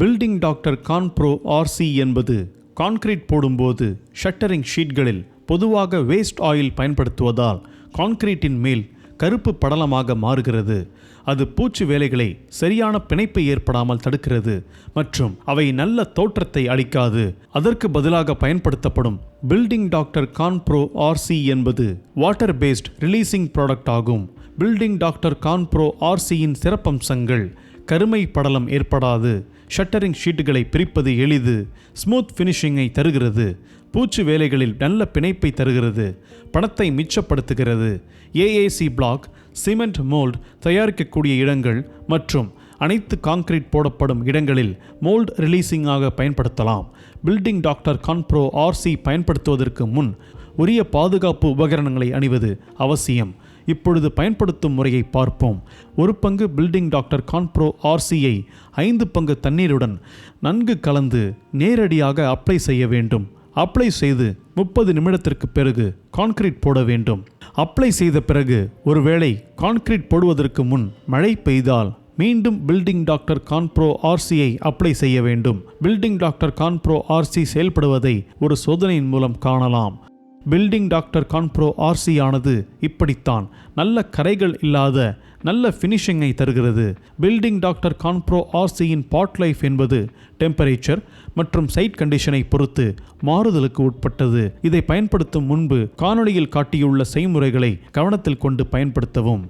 Building doctor கான்ப்ரோ RC என்பது concrete போடும்போது shuttering ஷீட்களில் பொதுவாக வேஸ்ட் ஆயில் பயன்படுத்துவதால் கான்கிரீட்டின் மேல் கருப்பு படலமாக மாறுகிறது. அது பூச்சி வேலைகளை சரியான பிணைப்பு ஏற்படாமல் தடுக்கிறது மற்றும் அவை நல்ல தோற்றத்தை அளிக்காது. அதற்கு பதிலாக பயன்படுத்தப்படும் பில்டிங் டாக்டர் கான்ப்ரோ ஆர்சி என்பது வாட்டர் பேஸ்ட் ரிலீசிங் ப்ராடக்ட் ஆகும். பில்டிங் டாக்டர் கான்ப்ரோ ஆர்சியின் சிறப்பம்சங்கள் கருமை படலம் ஏற்படாது. ஷட்டரிங் ஷீட்டுகளை பிரிப்பது எளிது. ஸ்மூத் ஃபினிஷிங்கை தருகிறது. பூச்சு வேலைகளில் நல்ல பிணைப்பை தருகிறது. பணத்தை மிச்சப்படுத்துகிறது. ஏஏசி பிளாக் சிமெண்ட் மோல்ட் தயாரிக்கக்கூடிய இடங்கள் மற்றும் அனைத்து காங்கிரீட் போடப்படும் இடங்களில் மோல்ட் ரிலீசிங்காக பயன்படுத்தலாம். பில்டிங் டாக்டர் கான்ப்ரோ ஆர்சி பயன்படுத்துவதற்கு முன் உரிய பாதுகாப்பு உபகரணங்களை அணிவது அவசியம். இப்பொழுது பயன்படுத்தும் முறையை பார்ப்போம். ஒரு பங்கு பில்டிங் டாக்டர் கான்ப்ரோ ஆர்சியை ஐந்து பங்கு தண்ணீருடன் நன்கு கலந்து நேரடியாக அப்ளை செய்ய வேண்டும். அப்ளை செய்து முப்பது நிமிடத்திற்கு பிறகு கான்கிரீட் போட வேண்டும். அப்ளை செய்த பிறகு ஒருவேளை கான்கிரீட் போடுவதற்கு முன் மழை பெய்தால் மீண்டும் பில்டிங் டாக்டர் கான்ப்ரோ ஆர்சியை அப்ளை செய்ய வேண்டும். பில்டிங் டாக்டர் கான்ப்ரோ ஆர்சி செயல்படுவதை ஒரு சோதனையின் மூலம் காணலாம். பில்டிங் டாக்டர் கான்ப்ரோ ஆர்சி ஆனது இப்படித்தான். நல்ல கரைகள் இல்லாத நல்ல ஃபினிஷிங்கை தருகிறது. பில்டிங் டாக்டர் கான்ப்ரோ ஆர்சியின் பாட் லைஃப் என்பது டெம்பரேச்சர் மற்றும் சைட் கண்டிஷனை பொறுத்து மாறுதலுக்கு உட்பட்டது. இதை பயன்படுத்தும் முன்பு காணொளியில் காட்டியுள்ள செய்முறைகளை கவனத்தில் கொண்டு பயன்படுத்தவும்.